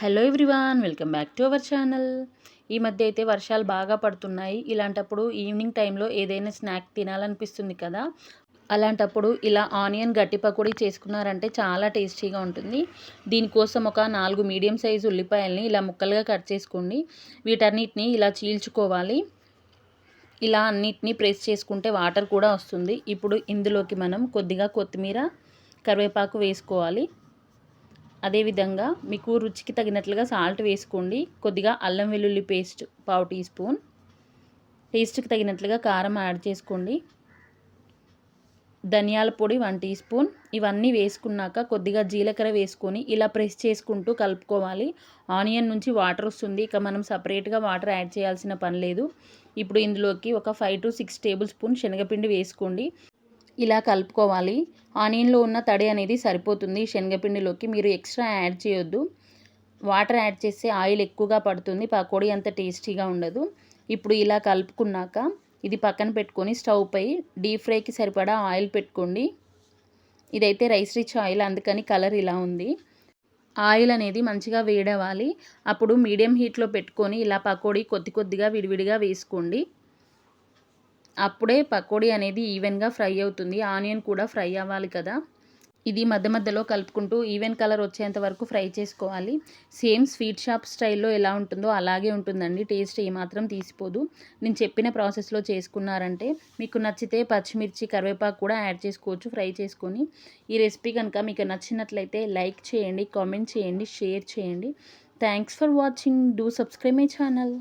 Hello everyone welcome back to our channel. ఈ మధ్య అయితే వర్షాలు బాగా పడుతున్నాయి. ఇలాంటప్పుడు ఈవినింగ్ టైంలో ఏదైనా స్నాక్ తినాలనిపిస్తుంది కదా? అలాంటప్పుడు ఇలా ఆనియన్ గట్టి పకోడీ చేసుకున్నారంటే చాలా టేస్టీగా ఉంటుంది. దీనికోసం ఒక నాలుగు మీడియం సైజు ఉల్లిపాయల్ని ఇలా ముక్కలుగా కట్ చేసుకోండి. వీటన్నిటిని ఇలా చీల్చుకోవాలి. ఇలా అన్నిటినీ ప్రెస్ చేసుకుంటే వాటర్ కూడా వస్తుంది. ఇప్పుడు ఇందులోకి మనం కొద్దిగా కొత్తిమీర కరివేపాకు వేసుకోవాలి. అదేవిధంగా మీకు రుచికి తగినట్లుగా సాల్ట్ వేసుకోండి. కొద్దిగా అల్లం వెల్లుల్లి పేస్ట్ పావు టీ స్పూన్. టేస్ట్కి తగినట్లుగా కారం యాడ్ చేసుకోండి. ధనియాల పొడి వన్ టీ స్పూన్. ఇవన్నీ వేసుకున్నాక కొద్దిగా జీలకర్ర వేసుకొని ఇలా ప్రెస్ చేసుకుంటూ కలుపుకోవాలి. ఆనియన్ నుంచి వాటర్ వస్తుంది. ఇక మనం సపరేట్గా వాటర్ యాడ్ చేయాల్సిన పని లేదు. ఇప్పుడు ఇందులోకి ఒక five to six tablespoon శనగపిండి వేసుకోండి. ఇలా కలుపుకోవాలి. ఆనియన్లో ఉన్న తడి అనేది సరిపోతుంది. శనగపిండిలోకి మీరు ఎక్స్ట్రా యాడ్ చేయొద్దు. వాటర్ యాడ్ చేస్తే ఆయిల్ ఎక్కువగా పడుతుంది. పకోడీ అంత టేస్టీగా ఉండదు. ఇప్పుడు ఇలా కలుపుకున్నాక ఇది పక్కన పెట్టుకొని స్టవ్ పై డీప్ ఫ్రైకి సరిపడా ఆయిల్ పెట్టుకోండి. ఇదైతే రైస్ రిచ్ ఆయిల్ అందుకని కలర్ ఇలా ఉంది. ఆయిల్ అనేది మంచిగా వేడవాలి అప్పుడు మీడియం హీట్లో పెట్టుకొని ఇలా పకోడీ కొద్ది కొద్దిగా విడివిడిగా వేసుకోండి. అప్పుడే పకోడీ అనేది ఈవెన్గా ఫ్రై అవుతుంది. ఆనియన్ కూడా ఫ్రై అవ్వాలి కదా. ఇది మధ్య మధ్యలో కలుపుకుంటూ ఈవెన్ కలర్ వచ్చేంత వరకు ఫ్రై చేసుకోవాలి. సేమ్ స్వీట్ షాప్ స్టైల్లో ఎలా ఉంటుందో అలాగే ఉంటుందండి. టేస్ట్ ఏమాత్రం తీసిపోదు. నేను చెప్పిన ప్రాసెస్లో చేసుకున్నారంటే మీకు నచ్చితే పచ్చిమిర్చి కరివేపాకు కూడా యాడ్ చేసుకోవచ్చు ఫ్రై చేసుకొని. ఈ రెసిపీ కనుక మీకు నచ్చినట్లయితే లైక్ చేయండి కామెంట్ చేయండి షేర్ చేయండి. Thanks for watching. Do subscribe my channel.